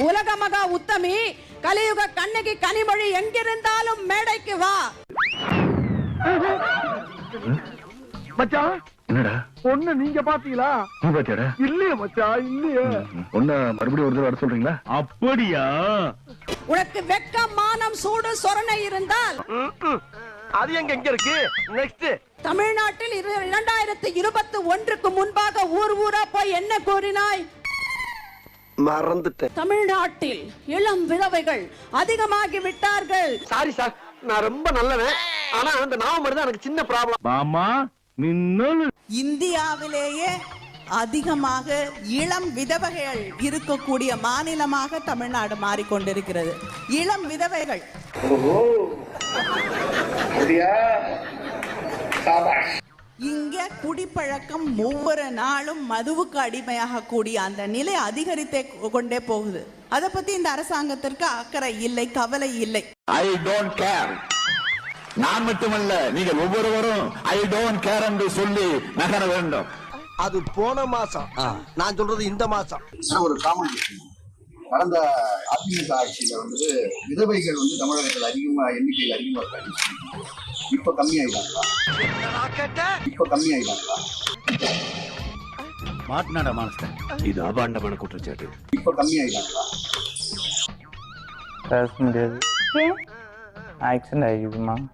உலக மகா உத்தமி கலியுக கண்ணகி கனிமொழி எங்கிருந்தாலும் மேடைக்கு வா. மச்சான் என்னடா? பொண்ணு நீங்க பாத்தீங்களா? நீ பாத்தியாடா? இல்லையே மச்சான் இல்லையே. ஒன்ன மறுபடியும் ஒரு தடவை வர சொல்றீங்களா? அப்படியா? உனக்கு வெக்கம் மானம் சூடு சொரணை இருந்தால். அது எங்க எங்க இருக்கு? நெக்ஸ்ட் தமிழ்நாட்டில் இரு- இரண்டாயிரத்து இருபத்தி ஒன்றுக்கு முன்பாக ஊர் ஊரா போய் என்ன கூறினாய்? மறந்துட்டேன். தமிழ்நாட்டில் இளம் விதவைகள் அதிகமாகி விட்டார்கள் சாரி சார் நான் ரொம்ப நல்லவன். ஆனா அந்த நாம மட்டும் எனக்கு சின்ன ப்ராப்ளம் மாமா மின்னல். இந்தியாவிலேயே அதிகமாக இளம் விதவைகள் இருக்கக்கூடிய மாநிலமாக தமிழ்நாடு மாறிக்கொண்டிருக்கிறது. இளம் விதவைகள். குடிப்பழக்கம் ஒவ்வொரு நாளும் மதுவுக்கு அடிமையாக கூடிய அந்த நிலை அதிகரித்தே கொண்டே போகுது. அதை பத்தி இந்த அரசாங்கத்திற்கு அக்கறை இல்லை கவலை இல்லை. ஐ டோன்ட் கேர் நான் மட்டுமல்ல நீங்கள் ஒவ்வொருவரும் ஐ டோன்ட் கேர் என்று சொல்லி நகர வேண்டும். அது போன மாசம். நான் சொல்றது இந்த மாசம். ஒரு காமெடி கடந்த அதிமுக ஆட்சியில வந்து விதவைகள் வந்து தமிழகத்தில் அதிகமா எண்ணிக்கையில் அதிகமா இருக்காங்க. இப்ப கம்மியாயிட்டாங்களா இப்ப கம்மியாயிட்டாங்களா மாட்டினாடா மாஸ்டர் இது அபாண்டமான குற்றச்சாட்டு இப்ப கம்மியாயிட்டாங்களா பேச முடியாது ஆக்சிடென்ட் மேடம்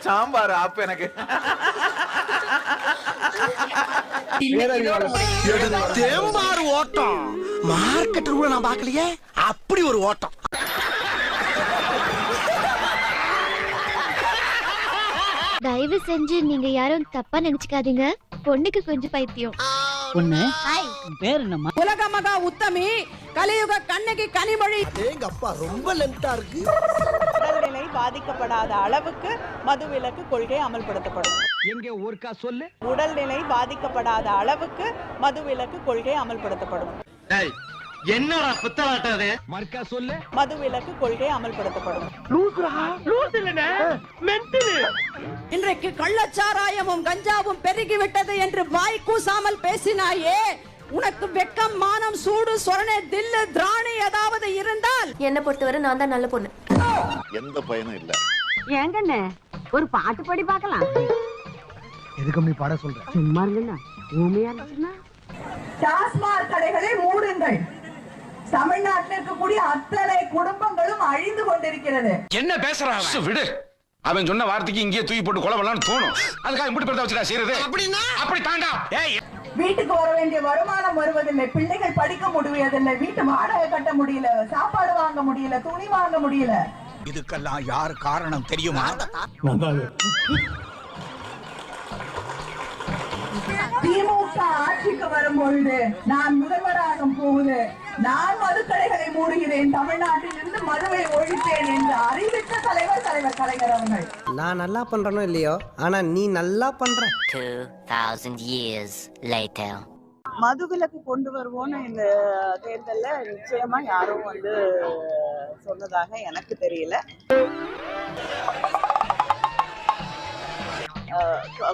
சாம்பார் ஆப் எனக்கு. தேம்பாறு ஓட்டம். மார்க்கெட் கூட நான் பார்க்கலையே? அப்படி ஒரு ஓட்டம். தயவு செஞ்சு நீங்க யாரும் தப்பா நினைச்சுக்காதீங்க. பொண்ணுக்கு கொஞ்சம் பைத்தியம். உலக மகா உத்தமி கலியுக கண்ணகி கனிமொழி. எங்க அப்பா ரொம்ப லென்த்தா இருக்கு. பாதிக்கப்படாத அளவுக்கு மதுவிலக்கு கொள்கை அமல்படுத்தப்படும். எங்க ஒருக்கா சொல்லு? உடல்நிலை பாதிக்கப்படாத அளவுக்கு மதுவிலக்கு கொள்கை அமல்படுத்தப்படும். என்னடா புத்தலாட்டாது மர்க்கா சொல்லு? மதுவிலக்கு கொள்கை அமல்படுத்தப்படும். லூஸ் இல்லனே மென்டல். இன்றைக்கு கள்ளச்சாராயமும் கஞ்சாவும் பெருகிவிட்டது என்று வாய் கூசாமல் பேசினாயே உனக்கு வெக்கம் மானம் சூடு சொரணை தில்லு திராணி ஏதாவது இருந்தால்? என்ன பொறுத்தவரை நான் தான் நல்ல பொண்ணு. எந்த பயனும் இல்ல. ஏங்கண்ணே ஒரு பாட்டு பாடி பார்க்கலாம். எதுக்கு நீ பாட சொல்ற? சும்மா இருங்கண்ணா ஊமையா இருந்துச்சுன்னா டாஸ்மாக் கடைகளை மூடுங்கள். தமிழ்நாட்டில் இருக்கக்கூடிய அத்தனை குடும்பங்களும் அழிந்து கொண்டிருக்கிறது. என்ன பேசுறான் விடு. அவன் சொன்ன வார்த்தைக்கு இங்கேயே தூக்கி போட்டு கொலை பண்ணலாம்னு தோணும். அதுக்காக இப்படி பெருத்த வச்சுடா செய்யறது? அப்படின்னா? அப்படி தாண்டா. ஏய் வீட்டுக்கு வர வேண்டிய வருமானம் வருவதில்லை. பிள்ளைகள் படிக்க முடியவில்லை வீட்டு வாடகை கட்ட முடியல. சாப்பாடு வாங்க முடியல. துணி வாங்க முடியல. இதுக்கெல்லாம் யார் காரணம் தெரியுமா? திமுக ஆட்சிக்கு வரும் பொழுது நான் முதல்வராக போகுது நான் மதுக்கடைகளை மூடுகிறேன் தமிழ்நாட்டில் இருந்து மதுவை ஒழிப்பேன் என்று அறிவித்த தலைவர் தலைவர் கலைஞர் அவர்கள். நான் நல்லா பண்றனோ இல்லையோ? ஆனா நீ நல்லா பண்ற. 2000 years later. மதுவிலக்கு கொண்டு வருவோம்னு இந்த தேர்தல்ல நிச்சயமா யாரும் வந்து சொன்னதாக எனக்கு தெரியல.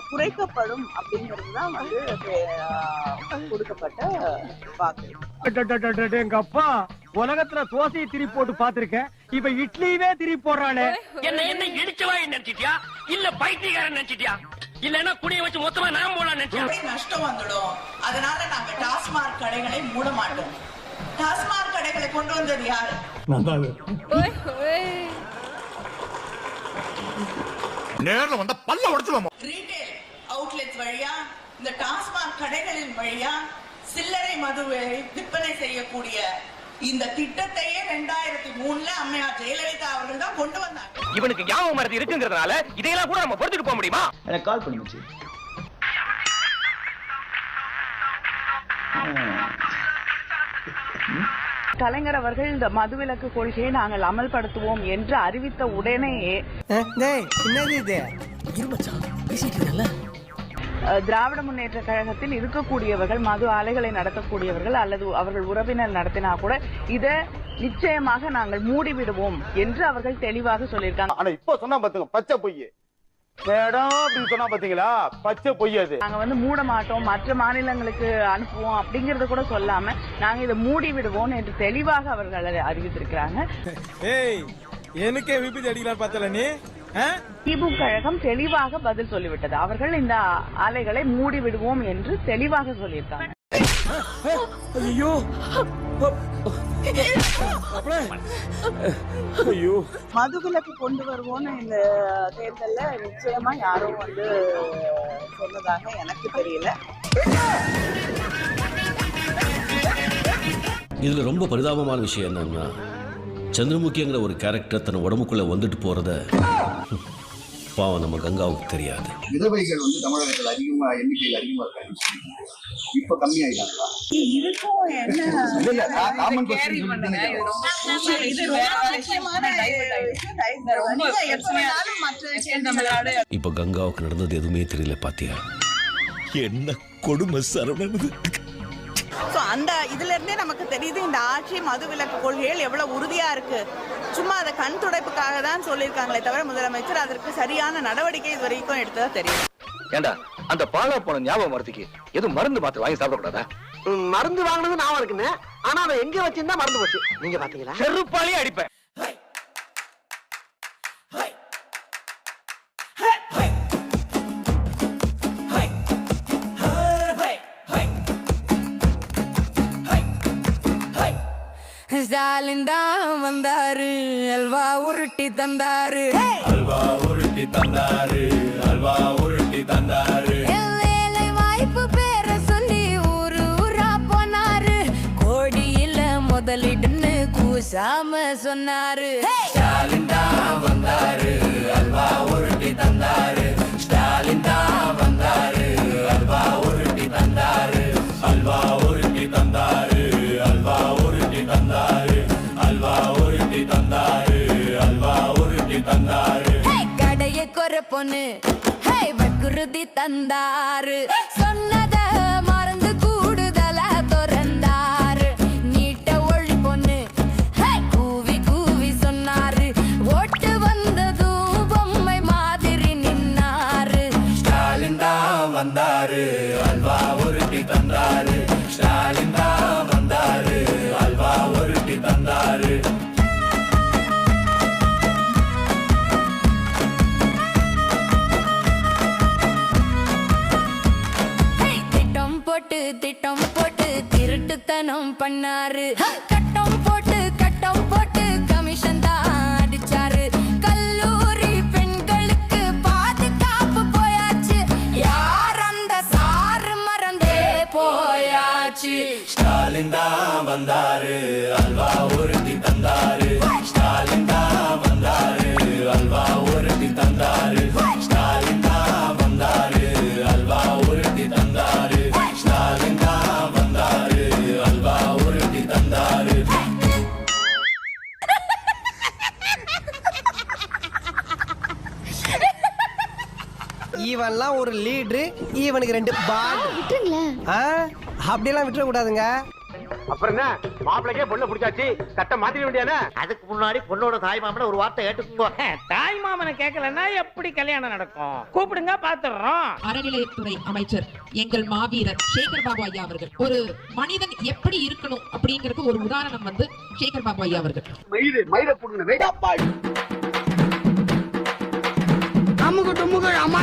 குறைக்கப்படும் அப்படிங்கிறது தான் வந்து கொடுக்கப்பட்ட வாக்கு. எங்க அப்பா உலகத்துல தோசையை திரி போட்டு பாத்திருக்கேன் இப்ப இட்லியுமே திரி போடுறானே என்ன என்ன இடிச்சவா நினைச்சிட்டியா இல்ல பைத்தியக்காரன் நினைச்சிட்டியா இல்லன்னா குடிய வச்சு மொத்தமா நான் போலாம் நினைச்சியா நஷ்டம் வந்துடும். அதனால நாங்க டாஸ்மாக் கடைகளை மூட மாட்டோம். டாஸ்மாக் கடைகளை கொண்டு வந்தது யாரு? நேர்ல வந்தா பல்ல உடைச்சிருவோம் ரீட்டைல் அவுட்லெட்ஸ் வழியா இந்த டாஸ்மாக் கடைகளின் வழியா சில்லறை மதுவை விற்பனை செய்யக்கூடிய இந்த திட்டத்தையே ரெண்டாயிரத்தி மூணுல அம்மையார் ஜெயலலிதா அவர்கள் தான் கொண்டு வந்தாங்க. இவனுக்கு ஞாபகம் மறதி இருக்குங்கிறதுனால இதையெல்லாம் கூட நம்ம பொறுத்துட்டு போக முடியுமா? எனக்கு கால் பண்ணுச்சு கலைஞர் அவர்கள் இந்த மதுவிலக்கு கொள்கையை நாங்கள் அமல்படுத்துவோம் என்று அறிவித்த உடனேயே என்னது இது? இருமச்சான் பேசிட்டு அஹ், திராவிட முன்னேற்ற கழகத்தில் இருக்கக்கூடியவர்கள் மது ஆலைகளை நடத்தக்கூடியவர்கள் அல்லது அவர்கள் உறவினர் நடத்தினா கூட இதை நிச்சயமாக நாங்கள் மூடிவிடுவோம் என்று அவர்கள் தெளிவாக சொல்லியிருக்காங்க. ஆனா இப்போ சொன்னா பாத்துங்க பச்சை பொய் மேடம் அப்படின்னு சொன்னா பாத்தீங்களா? பச்சை பொய் அது. நாங்க வந்து மூட மாட்டோம் மற்ற மாநிலங்களுக்கு அனுப்புவோம் அப்படிங்கறத கூட சொல்லாம நாங்க இதை மூடி விடுவோம் என்று தெளிவாக அவர்கள் அறிவித்திருக்கிறாங்க. ஏய் எனக்கே விபத்து அடிக்கலாம் பார்த்தல நீ? திமுக கழகம் தெளிவாக பதில் சொல்லிவிட்டது. அவர்கள் இந்த ஆலைகளை மூடி விடுவோம் என்று தெளிவாக சொல்லியிருக்காங்க. ஐயோ. ஐயோ. மதுவிலக்கு கொண்டு வருவோம்னு இந்த தேர்தல்ல நிச்சயமா யாரும் வந்து சொன்னதாக எனக்கு தெரியல. இதுல ரொம்ப பரிதாபமான விஷயம் என்னன்னா சந்திரமுகிங்கிற ஒரு கேரக்டர் தன் உடம்புக்குள்ள வந்துட்டு போறத பாவம் நம்ம கங்காவுக்கு தெரியாது. விதவைகள் வந்து தமிழகத்தில் அதிகமா எண்ணிக்கையில் அதிகமா இருக்காங்க இப்ப கம்மியாயிட்டாங்களா? இப்ப கங்காவுக்கு நடந்தது எதுவுமே தெரியல பாத்தியா? என்ன கொடுமை சரவணன் ஸோ அந்த இதுல இருந்தே நமக்கு தெரியுது இந்த ஆட்சி மதுவிலக்கு கொள்கைகள் எவ்வளவு உறுதியா இருக்கு. சும்மா அதை கண் துடைப்புக்காக தான் சொல்லியிருக்காங்களே தவிர முதலமைச்சர் அதற்கு சரியான நடவடிக்கை இது வரைக்கும் எடுத்ததா தெரியும். ஏண்டா அந்த பாலா போன ஞாபகம் வரதுக்கு. எதுவும் மருந்து மாத்திரை வாங்கி சாப்பிடக்கூடாதா மருந்து வாங்கினது நான் இருக்குன்னு ஆனா அவன் எங்க வச்சிருந்தா மறந்து போச்சு? நீங்க பாத்தீங்களா? செருப்பாலே அடிப்பேன். ஸ்டாலின் தான் வந்தாரு. அல்வா உருட்டி தந்தாரு. வேலை வாய்ப்பு பேர சொல்லி ஊரு ஊரா போனாரு. கோடியில முதலிடுன்னு கூசாம சொன்னாரு. பொண்ணு. ஹே வக்குருதி தந்தாரு. சொன்னத மறந்து கூடுதல துறந்தாரு. நீட்ட ஒழி பொண்ணு. ஹே கூவி கூவி சொன்னாரு. ஓட்டு வந்ததும் பொம்மை மாதிரி நின்னாரு. ஸ்டாலின் தான் வந்தாரு. அல்வா உருட்டி தந்தாரு. ஸ்டாலின் தான் திட்டம் போட்டு திருட்டுத்தனம் பண்ணாரு. கட்டம் போட்டு கட்டம் போட்டு கமிஷன் தான் அடிச்சாரு. கல்லூரி பெண்களுக்கு பாதுகாப்பு போயாச்சு. யார் அந்த சாரு மறந்தே போயாச்சு. ஸ்டாலின் தான் வந்தாரு அல்வா உறுதி தந்தாரு. இவன்லாம் ஒரு லீடரு இவனுக்கு ரெண்டு பால் அப்படியெல்லாம் விட்டுற கூடாதுங்க அப்புறம் என்ன? மாப்பிளைக்கே பொண்ணு பிடிச்சாச்சு. சட்டம் மாத்திர வேண்டியானே அதுக்கு முன்னாடி பொண்ணோட தாய் மாமனை ஒரு வார்த்தை கேட்டுக்கோங்க தாய் மாமனை கேட்கலன்னா எப்படி கல்யாணம் நடக்கும்? கூப்பிடுங்க பாத்துறோம். அறநிலையத்துறை அமைச்சர் எங்கள் மாவீரர் சேகர் பாபு ஐயா அவர்கள். ஒரு மனிதன் எப்படி இருக்கணும் அப்படிங்கறது ஒரு உதாரணம் வந்து சேகர் பாபு ஐயா அவர்கள். மயிறு மயிரை புடுங்க வெயிட்டாப்பாள் டுமுகு அம